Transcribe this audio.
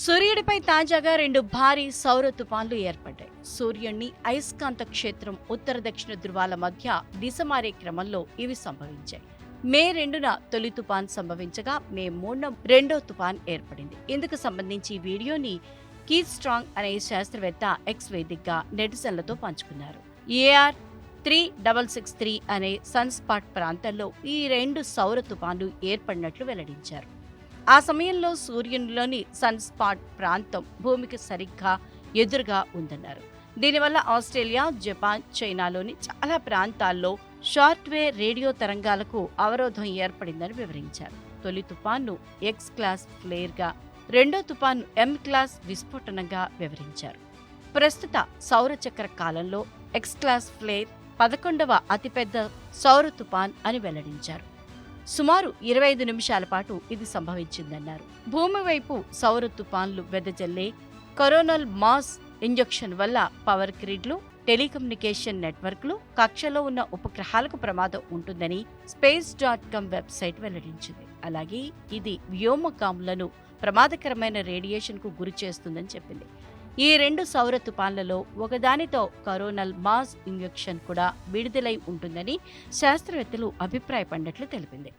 సూర్యుడిపై తాజాగా రెండు భారీ సౌర తుపాన్లు ఏర్పడ్డాయి. సూర్యుడిని అయస్కాంత క్షేత్రం ఉత్తర దక్షిణ ధృవాల మధ్య దిశ మారే క్రమంలో ఇవి సంభవించాయి. మే రెండున తొలి తుపాన్ సంభవించగా మే మూడున రెండో తుపాన్ ఏర్పడింది. ఇందుకు సంబంధించి వీడియోని కీత్ స్ట్రాంగ్ అనే శాస్త్రవేత్త ఎక్స్ వేదికగా నెటిజన్లతో పంచుకున్నారు. AR three double six three అనే సన్స్పాట్ ప్రాంతంలో ఈ రెండు సౌర తుపాన్లు ఏర్పడినట్లు వెల్లడించారు. ఆ సమయంలో సూర్యునిలోని సన్ స్పాట్ ప్రాంతం భూమికి సరిగ్గా ఎదురుగా ఉందన్నారు. దీనివల్ల ఆస్ట్రేలియా జపాన్ చైనాలోని చాలా ప్రాంతాల్లో షార్ట్ వే రేడియో తరంగాలకు అవరోధం ఏర్పడిందని వివరించారు. తొలి తుపాన్ను ఎక్స్ క్లాస్ ఫ్లేర్గా రెండో తుపాను ఎం క్లాస్ విస్ఫోటనంగా వివరించారు. ప్రస్తుత సౌరచక్ర కాలంలో ఎక్స్ క్లాస్ ఫ్లేర్ పదకొండవ అతిపెద్ద సౌర తుపాన్ అని వెల్లడించారు. సుమారు ఇరవై ఐదు నిమిషాల పాటు ఇది సంభవించిందన్నారు. భూమి వైపు సౌర తుపాన్లు వెదజల్లే కరోనల్ మాస్ ఇంజెక్షన్ వల్ల పవర్ గ్రిడ్లు టెలికమ్యూనికేషన్ నెట్వర్క్లు కక్షలో ఉన్న ఉపగ్రహాలకు ప్రమాదం ఉంటుందని స్పేస్ డాట్ కామ్ వెబ్సైట్ వెల్లడించింది. అలాగే ఇది వ్యోమకాములను ప్రమాదకరమైన రేడియేషన్కు గురి చేస్తుందని చెప్పింది. ఈ రెండు సౌర తుపాన్లలో ఒకదానితో కరోనల్ మాస్ ఇంజెక్షన్ కూడా విడుదలై ఉంటుందని శాస్త్రవేత్తలు అభిప్రాయపడినట్లు తెలిపింది.